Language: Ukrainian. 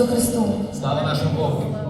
Ісусу Христу.